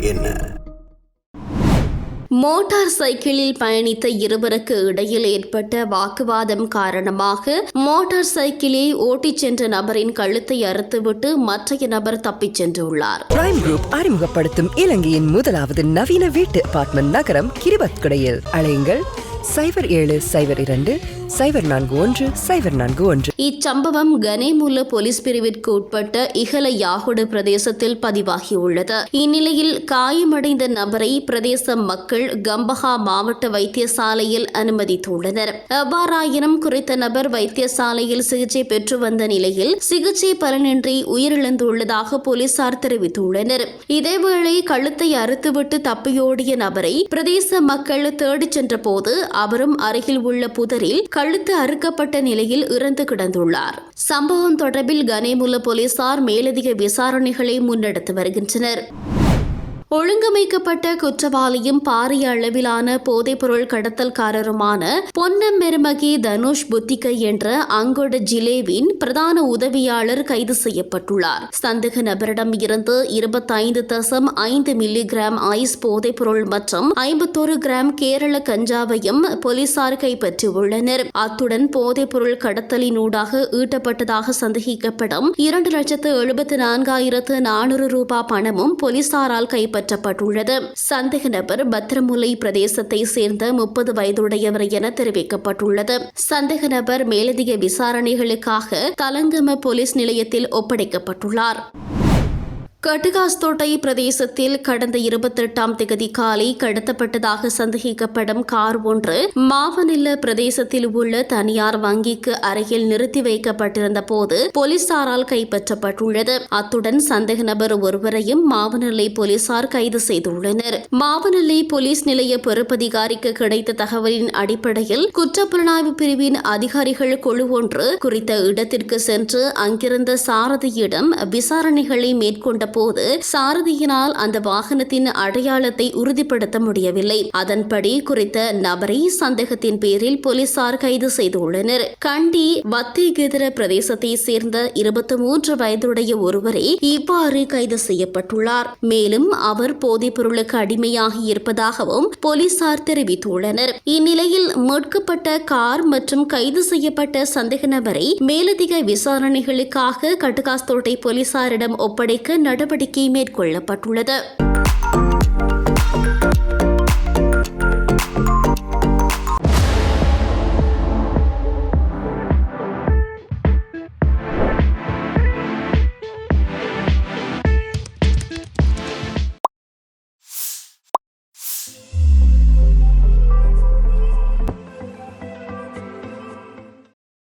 என்ன? மோட்டார் சைக்கிளில் பயணித்த இருவருக்கு இடையில் ஏற்பட்ட வாக்குவாதம் காரணமாக மோட்டார் சைக்கிளை ஓட்டிச் சென்ற நபரின் கழுத்தை அறுத்துவிட்டு மற்றைய நபர் தப்பிச் சென்றுள்ளார். பிரைம் குரூப் அறிமுகப்படுத்தும் இலங்கையின் முதலாவது நவீன வீட்டு அபார்ட்மெண்ட் நகரம் கிரிபத்குடையில். அலையுங்கள். சைபர் ஏழு சைபர் இரண்டு சைபர் நான்கு ஒன்று சைபர் நான்கு ஒன்று. இச்சம்பவம் கனேமுல்ல போலீஸ் பிரிவிற்கு உட்பட்ட இகல யாகுடு பிரதேசத்தில் பதிவாகியுள்ளது. இந்நிலையில் காயமடைந்த நபரை பிரதேச மக்கள் கம்பஹா மாவட்ட வைத்தியசாலையில் அனுமதித்துள்ளனர். எவ்வாறாயினும் குறித்த நபர் வைத்தியசாலையில் சிகிச்சை பெற்று வந்த நிலையில் சிகிச்சை பலனின்றி உயிரிழந்துள்ளதாக போலீசார் தெரிவித்துள்ளனர். இதேவேளை கழுத்தை அறுத்துவிட்டு தப்பியோடிய நபரை பிரதேச மக்கள் தேடிச் சென்றபோது அவரும் அருகில் உள்ள புதரில் கழுத்து அறுக்கப்பட்ட நிலையில் இறந்து கிடந்துள்ளார். சம்பவம் தொடர்பில் கனேமுல்ல போலீசார் மேலதிக விசாரணைகளை முன்னெடுத்து வருகின்றனர். ஒழுங்கமைக்கப்பட்ட குற்றவாளியும் பாரிய அளவிலான போதைப்பொருள் கடத்தல்காரருமான பொன்னம்பெருமகி தனுஷ் புத்திகை என்ற அங்கொட ஜிலேவின் பிரதான உதவியாளர் கைது செய்யப்பட்டுள்ளார். சந்தேக நபரிடம் இருந்து இருபத்தைந்து தசம் ஐந்து மில்லி கிராம் ஐஸ் போதைப்பொருள் மற்றும் ஐம்பத்தொரு கிராம் கேரள கஞ்சாவையும் போலீசார் கைப்பற்றியுள்ளனர். அத்துடன் போதைப்பொருள் கடத்தலினூடாக ஈட்டப்பட்டதாக சந்தேகிக்கப்படும் இரண்டு லட்சத்து எழுபத்து நான்காயிரத்து நானூறு ரூபாய் பணமும் போலீசாரால் கைப்பற்ற கைப்பற்றப்பட்டுள்ளது சந்தேக நபர் பத்திரமுலை பிரதேசத்தை சேர்ந்த முப்பது வயதுடையவர் என தெரிவிக்கப்பட்டுள்ளது. சந்தேக நபர் மேலதிக விசாரணைகளுக்காக தலங்கம போலீஸ் நிலையத்தில் ஒப்படைக்கப்பட்டுள்ளார். கட்டுகாஸ்தோட்டை பிரதேசத்தில் கடந்த இருபத்தெட்டாம் திகதி காலை கடத்தப்பட்டதாக சந்தேகிக்கப்படும் கார் ஒன்று மாவனில்ல பிரதேசத்தில் உள்ள தனியார் வங்கிக்கு அருகில் நிறுத்தி வைக்கப்பட்டிருந்த போது போலீசாரால் கைப்பற்றப்பட்டுள்ளது. அத்துடன் சந்தேக நபர் ஒருவரையும் மாவனல்லை போலீசார் கைது செய்துள்ளனர். மாவனல்லை போலீஸ் நிலைய பொறுப்பதிகாரிக்கு கிடைத்த தகவலின் அடிப்படையில் குற்றப்புலனாய்வு பிரிவின் அதிகாரிகள் குழு ஒன்று குறித்த இடத்திற்கு சென்று அங்கிருந்த சாரதியிடம் விசாரணைகளை மேற்கொண்ட போது சாரதியினால் அந்த வாகனத்தின் அடையாளத்தை உறுதிப்படுத்த முடியவில்லை. அதன்படி குறித்த நபரை சந்தேகத்தின் பேரில் போலீசார் கைது செய்துள்ளனர். கண்டி வத்திகெதிர பிரதேசத்தை சேர்ந்த இருபத்தி மூன்று வயதுடைய ஒருவரை இவ்வாறு கைது செய்யப்பட்டுள்ளார். மேலும் அவர் போதைப் பொருளுக்கு அடிமையாகி இருப்பதாகவும் போலீசார் தெரிவித்துள்ளனர். இந்நிலையில் மீட்கப்பட்ட கார் மற்றும் கைது செய்யப்பட்ட சந்தேக நபரை மேலதிக விசாரணைகளுக்காக கட்டுகாஸ்தோட்டை போலீசாரிடம் ஒப்படைக்க நடவடிக்கை மேற்கொள்ளப்பட்டுள்ளது.